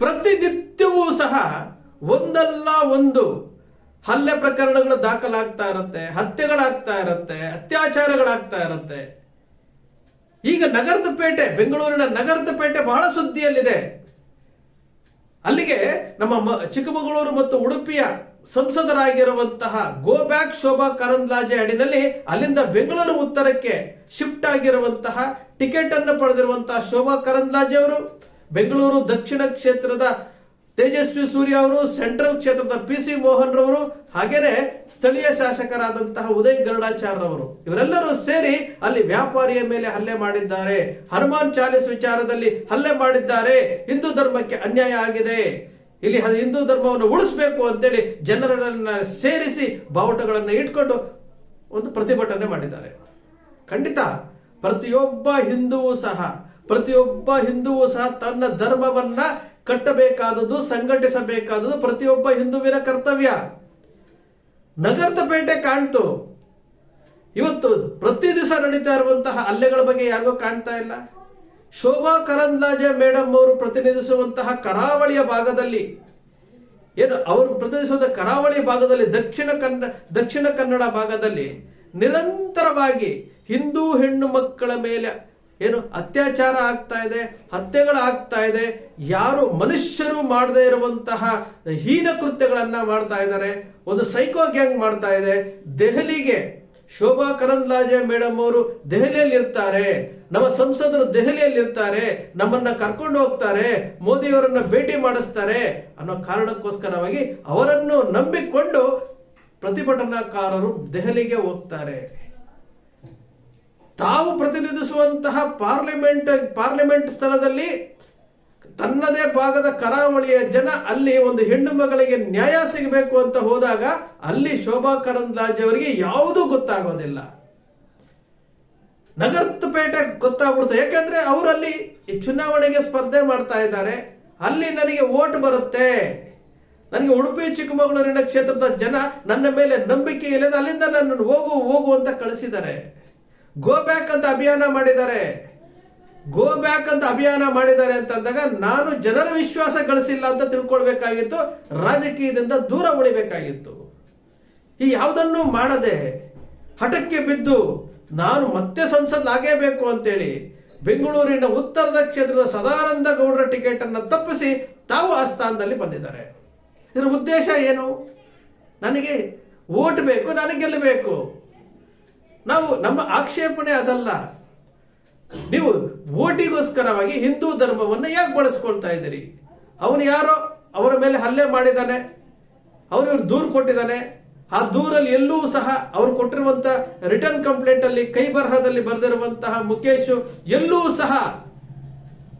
ಪ್ರತಿನಿತ್ಯವೂ ಸಹ ಒಂದಲ್ಲ ಒಂದು ಹಲ್ಲೆ ಪ್ರಕರಣಗಳು ದಾಖಲಾಗ್ತಾ ಇರುತ್ತೆ, ಹತ್ಯೆಗಳಾಗ್ತಾ ಇರುತ್ತೆ, ಅತ್ಯಾಚಾರಗಳಾಗ್ತಾ ಇರುತ್ತೆ. ಈಗ ನಗರದ ಪೇಟೆ, ಬೆಂಗಳೂರಿನ ನಗರದ ಪೇಟೆ ಬಹಳ ಸುದ್ದಿಯಲ್ಲಿದೆ. ಅಲ್ಲಿಗೆ ನಮ್ಮ ಚಿಕ್ಕಮಗಳೂರು ಮತ್ತು ಉಡುಪಿಯ ಸಂಸದರಾಗಿರುವಂತಹ ಗೋ ಬ್ಯಾಕ್ ಶೋಭಾ ಕರಂದ್ಲಾಜೆ ಅಡಿನಲ್ಲಿ ಅಲ್ಲಿಂದ ಬೆಂಗಳೂರು ಉತ್ತರಕ್ಕೆ ಶಿಫ್ಟ್ ಆಗಿರುವಂತಹ ಟಿಕೆಟ್ ಅನ್ನು ಪಡೆದಿರುವಂತಹ ಶೋಭಾ ಕರಂದ್ಲಾಜೆ ಅವರು ಬೆಂಗಳೂರು ದಕ್ಷಿಣ ಕ್ಷೇತ್ರದ ತೇಜಸ್ವಿ ಸೂರ್ಯ ಅವರು, ಸೆಂಟ್ರಲ್ ಕ್ಷೇತ್ರದ ಪಿ ಸಿ ಮೋಹನ್ ರವರು, ಹಾಗೇನೆ ಸ್ಥಳೀಯ ಶಾಸಕರಾದಂತಹ ಉದಯ್ ಗರುಡಾಚಾರ್ಯ ಅವರು ಇವರೆಲ್ಲರೂ ಸೇರಿ ಅಲ್ಲಿ ವ್ಯಾಪಾರಿಯ ಮೇಲೆ ಹಲ್ಲೆ ಮಾಡಿದ್ದಾರೆ. ಹನುಮಾನ್ ಚಾಲಿಸ್ ವಿಚಾರದಲ್ಲಿ ಹಲ್ಲೆ ಮಾಡಿದ್ದಾರೆ. ಹಿಂದೂ ಧರ್ಮಕ್ಕೆ ಅನ್ಯಾಯ ಆಗಿದೆ. ಇಲ್ಲಿ ಹಿಂದೂ ಧರ್ಮವನ್ನು ಉಳಿಸಬೇಕು ಅಂತೇಳಿ ಜನರನ್ನ ಸೇರಿಸಿ ಬಾವುಟಗಳನ್ನು ಇಟ್ಕೊಂಡು ಒಂದು ಪ್ರತಿಭಟನೆ ಮಾಡಿದ್ದಾರೆ. ಖಂಡಿತ, ಪ್ರತಿಯೊಬ್ಬ ಹಿಂದೂ ಸಹ ಪ್ರತಿಯೊಬ್ಬ ಹಿಂದೂ ಸಹ ತನ್ನ ಧರ್ಮವನ್ನ ಕಟ್ಟಬೇಕಾದದ್ದು, ಸಂಘಟಿಸಬೇಕಾದದ್ದು ಪ್ರತಿಯೊಬ್ಬ ಹಿಂದುವಿನ ಕರ್ತವ್ಯ. ನಗರದ ಪೇಟೆ ಕಾಣ್ತು. ಇವತ್ತು ಪ್ರತಿ ದಿವಸ ನಡೀತಾ ಇರುವಂತಹ ಅಲ್ಲೆಗಳ ಬಗ್ಗೆ ಯಾರಿಗೂ ಕಾಣ್ತಾ ಇಲ್ಲ. ಶೋಭಾ ಕರಂದ್ಲಾಜೆ ಮೇಡಮ್ ಅವರು ಪ್ರತಿನಿಧಿಸುವಂತಹ ಕರಾವಳಿಯ ಭಾಗದಲ್ಲಿ, ಏನು, ಅವರು ಪ್ರತಿನಿಧಿಸುವಂತಹ ಕರಾವಳಿ ಭಾಗದಲ್ಲಿ, ದಕ್ಷಿಣ ಕನ್ನಡ ದಕ್ಷಿಣ ಕನ್ನಡ ಭಾಗದಲ್ಲಿ ನಿರಂತರವಾಗಿ ಹಿಂದೂ ಹೆಣ್ಣು ಮಕ್ಕಳ ಮೇಲೆ ಏನು ಅತ್ಯಾಚಾರ ಆಗ್ತಾ ಇದೆ ಹತ್ಯೆಗಳಾಗ್ತಾ ಇದೆ, ಯಾರು ಮನುಷ್ಯರು ಮಾಡದೇ ಇರುವಂತಹ ಹೀನ ಕೃತ್ಯಗಳನ್ನು ಮಾಡ್ತಾ ಇದ್ದಾರೆ, ಒಂದು ಸೈಕೋ ಗ್ಯಾಂಗ್ ಮಾಡ್ತಾ ಇದೆ, ದೆಹಲಿಗೆ ಶೋಭಾ ಕರಂದ್ಲಾಜೆ ಮೇಡಮ್ ಅವರು ದೆಹಲಿಯಲ್ಲಿ ಇರ್ತಾರೆ ನಮ್ಮ ಸಂಸದರು ದೆಹಲಿಯಲ್ಲಿ ಇರ್ತಾರೆ ನಮ್ಮನ್ನ ಕರ್ಕೊಂಡು ಹೋಗ್ತಾರೆ ಮೋದಿಯವರನ್ನ ಭೇಟಿ ಮಾಡಿಸ್ತಾರೆ ಅನ್ನೋ ಕಾರಣಕ್ಕೋಸ್ಕರವಾಗಿ ಅವರನ್ನು ನಂಬಿಕೊಂಡು ಪ್ರತಿಭಟನಾಕಾರರು ದೆಹಲಿಗೆ ಹೋಗ್ತಾರೆ. ತಾವು ಪ್ರತಿನಿಧಿಸುವಂತಹ ಪಾರ್ಲಿಮೆಂಟ್ ಪಾರ್ಲಿಮೆಂಟ್ ಸ್ಥಳದಲ್ಲಿ ತನ್ನದೇ ಭಾಗದ ಕರಾವಳಿಯ ಜನ ಅಲ್ಲಿ ಒಂದು ಹೆಣ್ಣು ಮಗಳಿಗೆ ನ್ಯಾಯ ಸಿಗಬೇಕು ಅಂತ ಹೋದಾಗ ಅಲ್ಲಿ ಶೋಭಾ ಕರಂದ್ಲಾಜೆ ಅವರಿಗೆ ಯಾವುದೂ ಗೊತ್ತಾಗೋದಿಲ್ಲ. ನಗರದ ಪೇಟೆ ಗೊತ್ತಾಗ್ಬಿಡುತ್ತೆ. ಯಾಕೆಂದ್ರೆ ಅವರಲ್ಲಿ ಈ ಚುನಾವಣೆಗೆ ಸ್ಪರ್ಧೆ ಮಾಡ್ತಾ ಇದ್ದಾರೆ. ಅಲ್ಲಿ ನನಗೆ ಓಟ್ ಬರುತ್ತೆ. ನನಗೆ ಉಡುಪಿ, ಚಿಕ್ಕಮಗಳೂರಿನ ಕ್ಷೇತ್ರದ ಜನ ನನ್ನ ಮೇಲೆ ನಂಬಿಕೆ ಇಲ್ಲದೆ ಅಲ್ಲಿಂದ ನನ್ನನ್ನು ಹೋಗು ಹೋಗು ಅಂತ ಕಳಿಸಿದ್ದಾರೆ. ಗೋ ಬ್ಯಾಕ್ ಅಂತ ಅಭಿಯಾನ ಮಾಡಿದ್ದಾರೆ. ಗೋ ಬ್ಯಾಕ್ ಅಂತ ಅಭಿಯಾನ ಮಾಡಿದ್ದಾರೆ ಅಂತ ಅಂದಾಗ ನಾನು ಜನರ ವಿಶ್ವಾಸ ಗಳಿಸಿಲ್ಲ ಅಂತ ತಿಳ್ಕೊಳ್ಬೇಕಾಗಿತ್ತು. ರಾಜಕೀಯದಿಂದ ದೂರ ಉಳಿಬೇಕಾಗಿತ್ತು. ಈ ಯಾವುದನ್ನು ಮಾಡದೆ ಹಠಕ್ಕೆ ಬಿದ್ದು ನಾನು ಮತ್ತೆ ಸಂಸದಲಾಗೇಬೇಕು ಅಂತೇಳಿ ಬೆಂಗಳೂರಿನ ಉತ್ತರದ ಕ್ಷೇತ್ರದ ಸದಾನಂದ ಗೌಡರ ಟಿಕೆಟ್ ಅನ್ನು ತಪ್ಪಿಸಿ ತಾವು ಆ ಸ್ಥಾನದಲ್ಲಿ ಬಂದಿದ್ದಾರೆ. ಇದರ ಉದ್ದೇಶ ಏನು? ನನಗೆ ಓಟ್ ಬೇಕು ನನಗೆ ಗೆಲ್ಲಬೇಕು. ನಾವು ನಮ್ಮ ಆಕ್ಷೇಪಣೆ ಅದಲ್ಲ. ನೀವು ಓಟಿಗೋಸ್ಕರವಾಗಿ ಹಿಂದೂ ಧರ್ಮವನ್ನು ಯಾಕೆ ಬಳಸ್ಕೊಳ್ತಾ ಇದ್ದೀರಿ? ಅವನು ಯಾರೋ ಅವರ ಮೇಲೆ ಹಲ್ಲೆ ಮಾಡಿದ್ದಾನೆ ಅವನು ಇವ್ರು ದೂರು ಕೊಟ್ಟಿದ್ದಾನೆ, ಆ ದೂರಲ್ಲಿ ಎಲ್ಲೂ ಸಹ ಅವ್ರು ಕೊಟ್ಟಿರುವಂತಹ ರಿಟರ್ನ್ ಕಂಪ್ಲೇಂಟ್ ಅಲ್ಲಿ ಕೈ ಬರಹದಲ್ಲಿ ಬರೆದಿರುವಂತಹ ಮುಖೇಶ್ ಎಲ್ಲೂ ಸಹ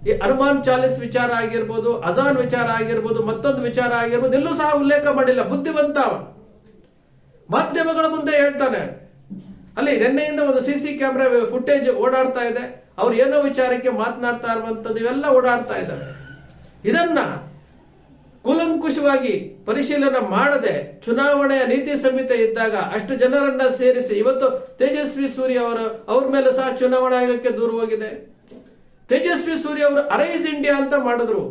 ಈ ಅನುಮಾನ್ ಚಾಲಿಸ್ ವಿಚಾರ ಆಗಿರ್ಬೋದು, ಅಜಾನ್ ವಿಚಾರ ಆಗಿರ್ಬೋದು, ಮತ್ತೊಂದು ವಿಚಾರ ಆಗಿರ್ಬೋದು, ಎಲ್ಲೂ ಸಹ ಉಲ್ಲೇಖ ಮಾಡಿಲ್ಲ, ಬುದ್ಧಿವಂತ ಮಾಧ್ಯಮಗಳ ಮುಂದೆ ಹೇಳ್ತಾನೆ ಅಲ್ಲಿ ನಿನ್ನೆಯಿಂದ ಒಂದು ಸಿ ಸಿ ಕ್ಯಾಮ್ರಾ ಫುಟೇಜ್ ಓಡಾಡ್ತಾ ಇದೆ. ಅವ್ರು ಏನೋ ವಿಚಾರಕ್ಕೆ ಮಾತನಾಡ್ತಾ ಇರುವಂತದ್ದು ಇವೆಲ್ಲ ಓಡಾಡ್ತಾ ಇದ್ದಾವೆ. ಇದನ್ನ ಕೂಲಂಕುಷವಾಗಿ ಪರಿಶೀಲನೆ ಮಾಡದೆ ಚುನಾವಣೆಯ ನೀತಿ ಸಂಹಿತೆ ಇದ್ದಾಗ ಅಷ್ಟು ಜನರನ್ನ ಸೇರಿಸಿ ಇವತ್ತು ತೇಜಸ್ವಿ ಸೂರ್ಯ ಅವರು, ಅವ್ರ ಮೇಲೆ ಸಹ ಚುನಾವಣಾ ಆಯೋಗಕ್ಕೆ ದೂರು ಹೋಗಿದೆ. ತೇಜಸ್ವಿ ಸೂರ್ಯ ಅವರು ಅರೈಸ್ ಇಂಡಿಯಾ ಅಂತ ಮಾಡಿದ್ರು.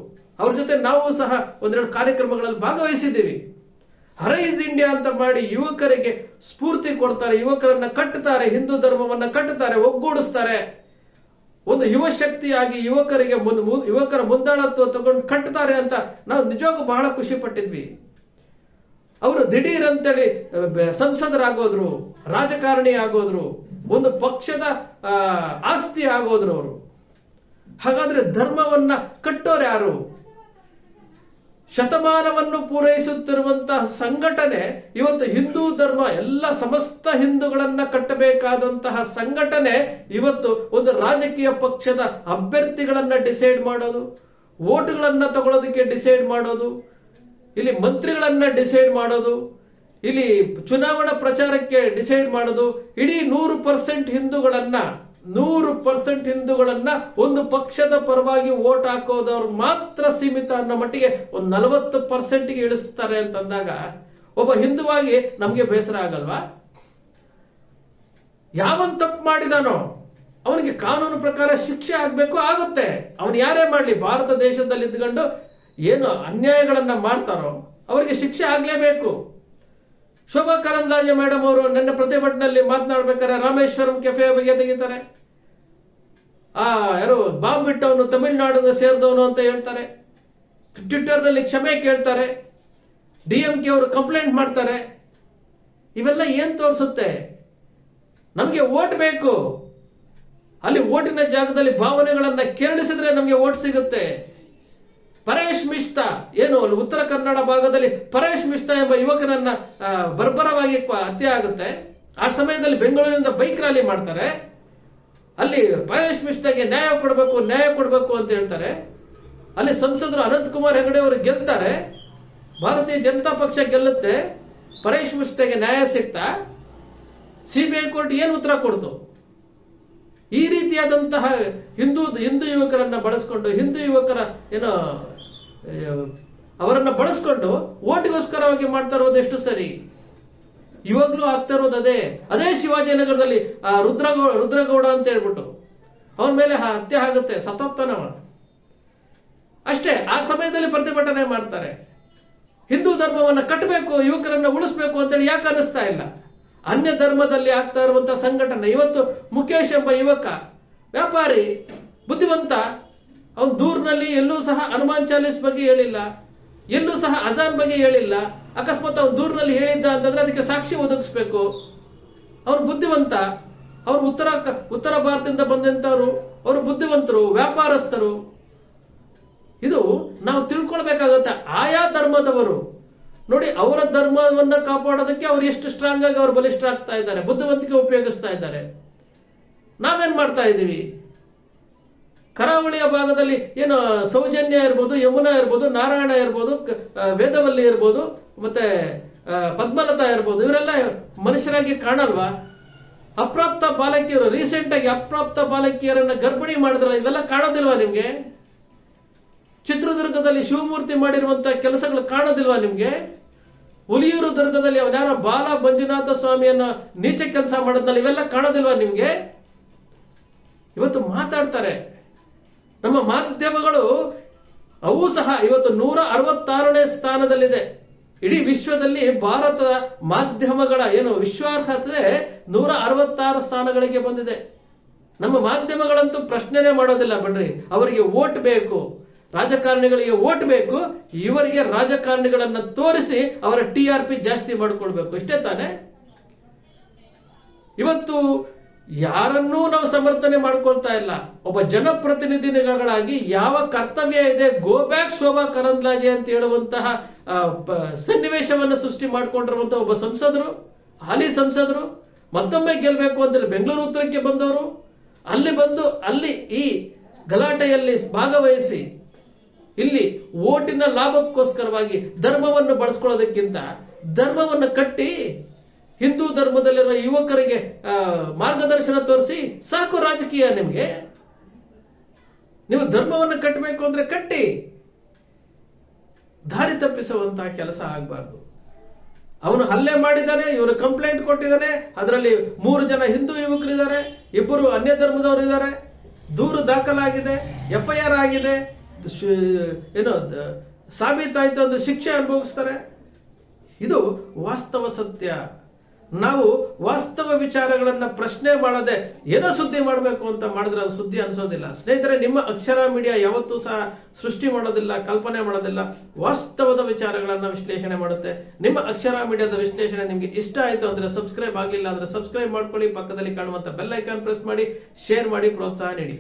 ಅವ್ರ ಜೊತೆ ನಾವು ಸಹ ಒಂದೆರಡು ಕಾರ್ಯಕ್ರಮಗಳಲ್ಲಿ ಭಾಗವಹಿಸಿದ್ದೀವಿ. ಅರೈಸ್ ಇಂಡಿಯಾ ಅಂತ ಮಾಡಿ ಯುವಕರಿಗೆ ಸ್ಫೂರ್ತಿ ಕೊಡ್ತಾರೆ, ಯುವಕರನ್ನ ಕಟ್ಟುತ್ತಾರೆ ಹಿಂದೂ ಧರ್ಮವನ್ನ ಕಟ್ಟುತ್ತಾರೆ ಒಗ್ಗೂಡಿಸ್ತಾರೆ. ಒಂದು ಯುವ ಶಕ್ತಿಯಾಗಿ ಯುವಕರಿಗೆ ಮುನ್ ಯುವಕರ ಮುಂದಾಳತ್ವ ತಗೊಂಡು ಕಟ್ಟುತ್ತಾರೆ ಅಂತ ನಾವು ನಿಜವಾಗೂ ಬಹಳ ಖುಷಿ ಪಟ್ಟಿದ್ವಿ. ಅವರು ದಿಢೀರ್ ಅಂತೇಳಿ ಸಂಸದರಾಗೋದ್ರು, ರಾಜಕಾರಣಿ ಆಗೋದ್ರು, ಒಂದು ಪಕ್ಷದ ಆಸ್ತಿ ಆಗೋದ್ರು ಅವರು. ಹಾಗಾದ್ರೆ ಧರ್ಮವನ್ನ ಕಟ್ಟೋರು ಯಾರು? ಶತಮಾನವನ್ನು ಪೂರೈಸುತ್ತಿರುವಂತಹ ಸಂಘಟನೆ ಇವತ್ತು ಹಿಂದೂ ಧರ್ಮ, ಎಲ್ಲ ಸಮಸ್ತ ಹಿಂದೂಗಳನ್ನ ಕಟ್ಟಬೇಕಾದಂತಹ ಸಂಘಟನೆ ಇವತ್ತು ಒಂದು ರಾಜಕೀಯ ಪಕ್ಷದ ಅಭ್ಯರ್ಥಿಗಳನ್ನ ಡಿಸೈಡ್ ಮಾಡೋದು ಓಟ್ಗಳನ್ನ ತಗೊಳ್ಳೋದಕ್ಕೆ ಡಿಸೈಡ್ ಮಾಡೋದು, ಇಲ್ಲಿ ಮಂತ್ರಿಗಳನ್ನ ಡಿಸೈಡ್ ಮಾಡೋದು, ಇಲ್ಲಿ ಚುನಾವಣಾ ಪ್ರಚಾರಕ್ಕೆ ಡಿಸೈಡ್ ಮಾಡೋದು, ಇಡೀ ನೂರು ಪರ್ಸೆಂಟ್ ಹಿಂದೂಗಳನ್ನ ನೂರು ಪರ್ಸೆಂಟ್ ಹಿಂದೂಗಳನ್ನ ಒಂದು ಪಕ್ಷದ ಪರವಾಗಿ ಓಟ್ ಹಾಕೋದವ್ರು ಮಾತ್ರ ಸೀಮಿತ ಅನ್ನೋ ಮಟ್ಟಿಗೆ ಒಂದು ನಲವತ್ತು ಪರ್ಸೆಂಟ್ಗೆ ಇಳಿಸ್ತಾರೆ ಅಂತಂದಾಗ ಒಬ್ಬ ಹಿಂದುವಾಗಿ ನಮಗೆ ಬೇಸರ ಆಗಲ್ವಾ? ಯಾವನ್ ತಪ್ಪು ಮಾಡಿದಾನೋ ಅವನಿಗೆ ಕಾನೂನು ಪ್ರಕಾರ ಶಿಕ್ಷೆ ಆಗಬೇಕು, ಆಗುತ್ತೆ. ಅವನು ಯಾರೇ ಮಾಡಲಿ, ಭಾರತ ದೇಶದಲ್ಲಿ ಇದ್ಕೊಂಡು ಏನು ಅನ್ಯಾಯಗಳನ್ನ ಮಾಡ್ತಾರೋ ಅವರಿಗೆ ಶಿಕ್ಷೆ ಆಗ್ಲೇಬೇಕು. ಶೋಭಾ ಕರಂದ್ಲಾಜೆ ಮೇಡಮ್ ಅವರು ನನ್ನ ಪ್ರತಿಭಟನೆಯಲ್ಲಿ ಮಾತನಾಡ್ಬೇಕಾದ್ರೆ ರಾಮೇಶ್ವರಂ ಕೆಫೆ ಬಗ್ಗೆ ತೆಗಿತಾರೆ ಆ, ಯಾರು ಬಾಂಬ್ ಬಿಟ್ಟವನು ತಮಿಳುನಾಡಿನ ಸೇರಿದವನು ಅಂತ ಹೇಳ್ತಾರೆ. ಟ್ವಿಟ್ಟರ್ನಲ್ಲಿ ಕ್ಷಮೆ ಕೇಳ್ತಾರೆ. ಡಿ ಎಂ ಕೆ ಅವರು ಕಂಪ್ಲೇಂಟ್ ಮಾಡ್ತಾರೆ. ಇವೆಲ್ಲ ಏನ್ ತೋರಿಸುತ್ತೆ? ನಮಗೆ ಓಟ್ ಬೇಕು. ಅಲ್ಲಿ ಓಟಿನ ಜಾಗದಲ್ಲಿ ಭಾವನೆಗಳನ್ನು ಕೆರಳಿಸಿದ್ರೆ ನಮಗೆ ಓಟ್ ಸಿಗುತ್ತೆ. ಪರೇಶ್ ಮಿಶ್ತಾ, ಏನು ಉತ್ತರ ಕನ್ನಡ ಭಾಗದಲ್ಲಿ ಪರೇಶ್ ಮಿಶ್ತಾ ಎಂಬ ಯುವಕನನ್ನ ಬರ್ಬರವಾಗಿ ಹತ್ಯೆ ಆಗುತ್ತೆ. ಆ ಸಮಯದಲ್ಲಿ ಬೆಂಗಳೂರಿನಿಂದ ಬೈಕ್ ರ್ಯಾಲಿ ಮಾಡ್ತಾರೆ. ಅಲ್ಲಿ ಪರೇಶ್ ಮಿಶ್ತಾಗೆ ನ್ಯಾಯ ಕೊಡಬೇಕು ನ್ಯಾಯ ಕೊಡಬೇಕು ಅಂತ ಹೇಳ್ತಾರೆ. ಅಲ್ಲಿ ಸಂಸದರು ಅನಂತಕುಮಾರ್ ಹೆಗಡೆ ಅವರು ಗೆಲ್ತಾರೆ. ಭಾರತೀಯ ಜನತಾ ಪಕ್ಷ ಗೆಲ್ಲುತ್ತೆ. ಪರೇಶ್ ಮಿಶ್ತಾಗೆ ನ್ಯಾಯ ಸಿಗ್ತಾ. ಸಿಬಿಐ ಕೋರ್ಟ್ ಏನು ಉತ್ತರ ಕೊಡ್ತು? ಈ ರೀತಿಯಾದಂತಹ ಹಿಂದೂ ಹಿಂದೂ ಯುವಕರನ್ನ ಬಳಸ್ಕೊಂಡು, ಹಿಂದೂ ಯುವಕರ ಏನೋ ಅವರನ್ನು ಬಳಸ್ಕೊಂಡು ಓಟಿಗೋಸ್ಕರವಾಗಿ ಮಾಡ್ತಾ ಇರೋದು ಎಷ್ಟು ಸರಿ? ಇವಾಗ್ಲೂ ಆಗ್ತಾ ಇರೋದು ಅದೇ. ಅದೇ ಶಿವಾಜಿನಗರದಲ್ಲಿ, ಆ ರುದ್ರಗೌಡ ರುದ್ರಗೌಡ ಅಂತ ಹೇಳ್ಬಿಟ್ಟು, ಅವನ ಮೇಲೆ ಹತ್ಯೆ ಆಗುತ್ತೆ ಸತೋಪ್ತನ ಅಷ್ಟೇ, ಆ ಸಮಯದಲ್ಲಿ ಪ್ರತಿಭಟನೆ ಮಾಡ್ತಾರೆ. ಹಿಂದೂ ಧರ್ಮವನ್ನು ಕಟ್ಟಬೇಕು, ಯುವಕರನ್ನು ಉಳಿಸ್ಬೇಕು ಅಂತೇಳಿ ಯಾಕೆ ಅನ್ನಿಸ್ತಾ ಇಲ್ಲ? ಅನ್ಯ ಧರ್ಮದಲ್ಲಿ ಆಗ್ತಾ ಇರುವಂತ ಸಂಘಟನೆ. ಇವತ್ತು ಮುಖೇಶ್ ಎಂಬ ಯುವಕ, ವ್ಯಾಪಾರಿ, ಬುದ್ಧಿವಂತ, ಅವನು ದೂರ್ನಲ್ಲಿ ಎಲ್ಲೂ ಸಹ ಹನುಮಾನ್ ಚಾಲೀಸ್ ಬಗ್ಗೆ ಹೇಳಿಲ್ಲ, ಎಲ್ಲೂ ಸಹ ಅಜಾನ್ ಬಗ್ಗೆ ಹೇಳಿಲ್ಲ. ಅಕಸ್ಮಾತ್ ಅವ್ನು ದೂರ್ನಲ್ಲಿ ಹೇಳಿದ್ದ ಅಂತಂದ್ರೆ ಅದಕ್ಕೆ ಸಾಕ್ಷಿ ಒದಗಿಸ್ಬೇಕು. ಅವ್ರು ಬುದ್ಧಿವಂತ, ಅವ್ರು ಉತ್ತರ ಉತ್ತರ ಭಾರತದಿಂದ ಬಂದಂತವ್ರು ಅವರು ಬುದ್ಧಿವಂತರು, ವ್ಯಾಪಾರಸ್ಥರು. ಇದು ನಾವು ತಿಳ್ಕೊಳ್ಬೇಕಾಗತ್ತೆ. ಆಯಾ ಧರ್ಮದವರು ನೋಡಿ, ಅವರ ಧರ್ಮವನ್ನ ಕಾಪಾಡೋದಕ್ಕೆ ಅವ್ರು ಎಷ್ಟು ಸ್ಟ್ರಾಂಗ್ ಆಗಿ ಅವ್ರು ಬಲಿಷ್ಠ ಆಗ್ತಾ ಇದ್ದಾರೆ, ಬುದ್ಧಿವಂತಿಕೆ ಉಪಯೋಗಿಸ್ತಾ ಇದ್ದಾರೆ. ನಾವೇನ್ ಮಾಡ್ತಾ ಇದ್ದೀವಿ? ಕರಾವಳಿಯ ಭಾಗದಲ್ಲಿ ಏನು, ಸೌಜನ್ಯ ಇರ್ಬೋದು, ಯಮುನಾ ಇರ್ಬೋದು, ನಾರಾಯಣ ಇರ್ಬೋದು ವೇದವಲ್ಲಿ ಇರ್ಬೋದು, ಮತ್ತೆ ಪದ್ಮಲತಾ ಇರ್ಬೋದು, ಇವರೆಲ್ಲ ಮನುಷ್ಯರಾಗಿ ಕಾಣಲ್ವಾ? ಅಪ್ರಾಪ್ತ ಬಾಲಕಿಯರು ರೀಸೆಂಟ್ ಆಗಿ ಅಪ್ರಾಪ್ತ ಬಾಲಕಿಯರನ್ನ ಗರ್ಭಿಣಿ ಮಾಡಿದ್ರಲ್ಲ, ಇವೆಲ್ಲ ಕಾಣೋದಿಲ್ವಾ ನಿಮ್ಗೆ? ಚಿತ್ರದುರ್ಗದಲ್ಲಿ ಶಿವಮೂರ್ತಿ ಮಾಡಿರುವಂತಹ ಕೆಲಸಗಳು ಕಾಣೋದಿಲ್ವಾ ನಿಮಗೆ? ಹುಲಿಯೂರು ದುರ್ಗದಲ್ಲಿ ಅವನ್ಯಾರ ಬಾಲ ಮಂಜುನಾಥ ಸ್ವಾಮಿಯನ್ನ ನೀಚ ಕೆಲಸ ಮಾಡೋದ್ನಲ್ಲಿ ಇವೆಲ್ಲ ಕಾಣೋದಿಲ್ವಾ ನಿಮಗೆ? ಇವತ್ತು ಮಾತಾಡ್ತಾರೆ. ನಮ್ಮ ಮಾಧ್ಯಮಗಳು ಅವು ಸಹ ಇವತ್ತು ನೂರ ಅರವತ್ತಾರನೇ ಸ್ಥಾನದಲ್ಲಿದೆ. ಇಡೀ ವಿಶ್ವದಲ್ಲಿ ಭಾರತದ ಮಾಧ್ಯಮಗಳ ಏನು ವಿಶ್ವಾರ್ಹತೆ ನೂರ ಅರವತ್ತಾರು ಸ್ಥಾನಗಳಿಗೆ ಬಂದಿದೆ. ನಮ್ಮ ಮಾಧ್ಯಮಗಳಂತೂ ಪ್ರಶ್ನೆನೇ ಮಾಡೋದಿಲ್ಲ ಬನ್ರಿ ಅವರಿಗೆ ಓಟ್ ಬೇಕು. ರಾಜಕಾರಣಿಗಳಿಗೆ ಓಟ್ ಬೇಕು, ಇವರಿಗೆ ರಾಜಕಾರಣಿಗಳನ್ನು ತೋರಿಸಿ ಅವರ ಟಿ ಆರ್ ಪಿ ಜಾಸ್ತಿ ಮಾಡ್ಕೊಳ್ಬೇಕು. ಇಷ್ಟೇ ತಾನೇ? ಇವತ್ತು ಯಾರನ್ನೂ ನಾವು ಸಮರ್ಥನೆ ಮಾಡ್ಕೊಳ್ತಾ ಇಲ್ಲ. ಒಬ್ಬ ಜನಪ್ರತಿನಿಧಿಗಳಾಗಿ ಯಾವ ಕರ್ತವ್ಯ ಇದೆ ಗೋ ಬ್ಯಾಕ್ ಶೋಭಾ ಕರಂದ್ಲಾಜೆ ಅಂತ ಹೇಳುವಂತಹ ಸನ್ನಿವೇಶವನ್ನು ಸೃಷ್ಟಿ ಮಾಡಿಕೊಂಡಿರುವಂತಹ ಒಬ್ಬ ಸಂಸದರು, ಹಾಲಿ ಸಂಸದರು, ಮತ್ತೊಮ್ಮೆ ಗೆಲ್ಲಬೇಕು ಅಂದ್ರೆ ಬೆಂಗಳೂರು ಉತ್ತರಕ್ಕೆ ಬಂದವರು. ಅಲ್ಲಿ ಬಂದು, ಅಲ್ಲಿ ಈ ಗಲಾಟೆಯಲ್ಲಿ ಭಾಗವಹಿಸಿ ಇಲ್ಲಿ ಓಟಿನ ಲಾಭಕ್ಕೋಸ್ಕರವಾಗಿ ಧರ್ಮವನ್ನು ಬಳಸ್ಕೊಳ್ಳೋದಕ್ಕಿಂತ ಧರ್ಮವನ್ನು ಕಟ್ಟಿ ಹಿಂದೂ ಧರ್ಮದಲ್ಲಿರೋ ಯುವಕರಿಗೆ ಮಾರ್ಗದರ್ಶನ ತೋರಿಸಿ ಸಾಕು ರಾಜಕೀಯ ನಿಮಗೆ. ನೀವು ಧರ್ಮವನ್ನು ಕಟ್ಟಬೇಕು ಅಂದ್ರೆ ಕಟ್ಟಿ. ದಾರಿ ತಪ್ಪಿಸುವಂತಹ ಕೆಲಸ ಆಗಬಾರ್ದು. ಅವನು ಹಲ್ಲೆ ಮಾಡಿದ್ದಾನೆ, ಇವರು ಕಂಪ್ಲೇಂಟ್ ಕೊಟ್ಟಿದ್ದಾನೆ, ಅದರಲ್ಲಿ ಮೂರು ಜನ ಹಿಂದೂ ಯುವಕರಿದ್ದಾರೆ, ಇಬ್ಬರು ಅನ್ಯ ಧರ್ಮದವರು ಇದ್ದಾರೆ ದೂರು ದಾಖಲಾಗಿದೆ ಎಫ್ ಐ ಆರ್ ಆಗಿದೆ. ಏನು ಸಾಬೀತಾಯಿತು ಅಂದರೆ ಶಿಕ್ಷೆ ಅನುಭವಿಸ್ತಾರೆ? ಇದು ವಾಸ್ತವ ಸತ್ಯ. ನಾವು ವಾಸ್ತವ ವಿಚಾರಗಳನ್ನು ಪ್ರಶ್ನೆ ಮಾಡದೆ ಏನೋ ಸುದ್ದಿ ಮಾಡಬೇಕು ಅಂತ ಮಾಡಿದ್ರೆ ಅದು ಸುದ್ದಿ ಅನ್ಸೋದಿಲ್ಲ. ಸ್ನೇಹಿತರೆ, ನಿಮ್ಮ ಅಕ್ಷರ ಮೀಡಿಯಾ ಯಾವತ್ತೂ ಸಹ ಸೃಷ್ಟಿ ಮಾಡೋದಿಲ್ಲ, ಕಲ್ಪನೆ ಮಾಡೋದಿಲ್ಲ. ವಾಸ್ತವದ ವಿಚಾರಗಳನ್ನು ವಿಶ್ಲೇಷಣೆ ಮಾಡುತ್ತೆ. ನಿಮ್ಮ ಅಕ್ಷರ ಮೀಡಿಯಾದ ವಿಶ್ಲೇಷಣೆ ನಿಮಗೆ ಇಷ್ಟ ಆಯಿತು ಅಂದರೆ ಸಬ್ಸ್ಕ್ರೈಬ್ ಆಗಲಿಲ್ಲ ಅಂದ್ರೆ ಸಬ್ಸ್ಕ್ರೈಬ್ ಮಾಡ್ಕೊಳ್ಳಿ. ಪಕ್ಕದಲ್ಲಿ ಕಾಣುವಂತ ಬೆಲ್ ಐಕಾನ್ ಪ್ರೆಸ್ ಮಾಡಿ, ಶೇರ್ ಮಾಡಿ, ಪ್ರೋತ್ಸಾಹ ನೀಡಿ.